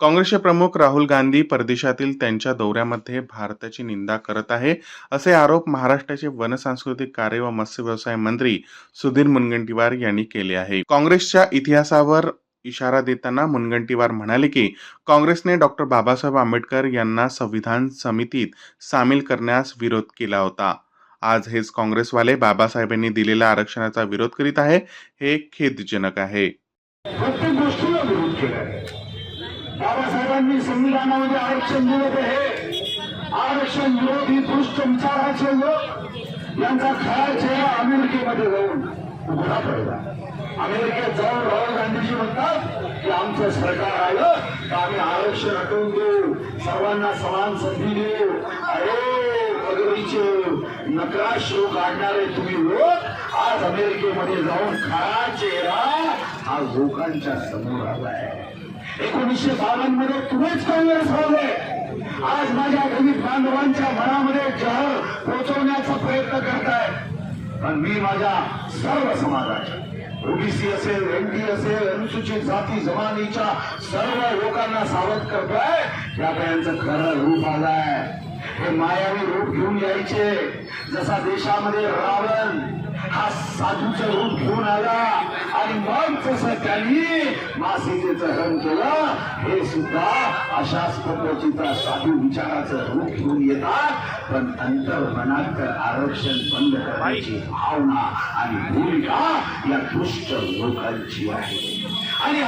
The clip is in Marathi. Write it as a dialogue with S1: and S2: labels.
S1: काँग्रेसचे प्रमुख राहुल गांधी परदेशातील त्यांच्या दौऱ्यामध्ये भारताची निंदा करत आहे असे आरोप महाराष्ट्राचे वनसांस्कृतिक कार्य व मत्स्य व्यवसाय मंत्री सुधीर मुनगंटीवार यांनी केले आहे. काँग्रेसच्या इतिहासावर इशारा देताना मुनगंटीवार म्हणाले की काँग्रेसने डॉक्टर बाबासाहेब आंबेडकर यांना संविधान समितीत सामील करण्यास विरोध केला होता. आज हेच काँग्रेसवाले बाबासाहेबांनी दिलेल्या आरक्षणाचा विरोध करीत आहे हे खेदजनक आहे.
S2: बाबासाहेबांनी संविधानामध्ये आरक्षण दिलं हे. आरक्षण विरोधी दुष्ट विचाराचे लोक यांचा खरा चेहरा अमेरिकेमध्ये जाऊन उघडा पडला. अमेरिकेत जाऊन राहुल गांधीजी म्हणतात की आमचं सरकार आलं तर आम्ही आरक्षण हटवून देऊ. सर्वांना समान संधी देऊ. अरे पगडीचे नकराश लोक काढणारे तुम्ही लोक आज अमेरिकेमध्ये जाऊन खरा चेहरा हा लोकांच्या समोर आलाय. एकोणीसशे बावन्नमध्ये तुम्हीच काँग्रेस हवले आज माझ्या गरीब बांधवांच्या मनामध्ये जहर पोहोचवण्याचा प्रयत्न करताय. पण मी माझ्या सर्व समाजाच्या ओबीसी असेल एनडी असेल अनुसूचित जाती जमानीच्या सर्व लोकांना सावध करतोय. या यांचं खरं रूप आलाय. हे मायावी रूप घेऊन यायचे. जसा देशामध्ये रावण हा साधूचं रूप घेऊन आला आणि मग जसं त्यांनी मासिकेचं हरण केलं हे सुद्धा अशाच पद्धतीचा साधू विचाराचं रूप घेऊन येतात. पण अंतर्मनात आरक्षण बंद करण्याची भावना आणि भूमिका या दुष्ट लोकांची आहे. आणि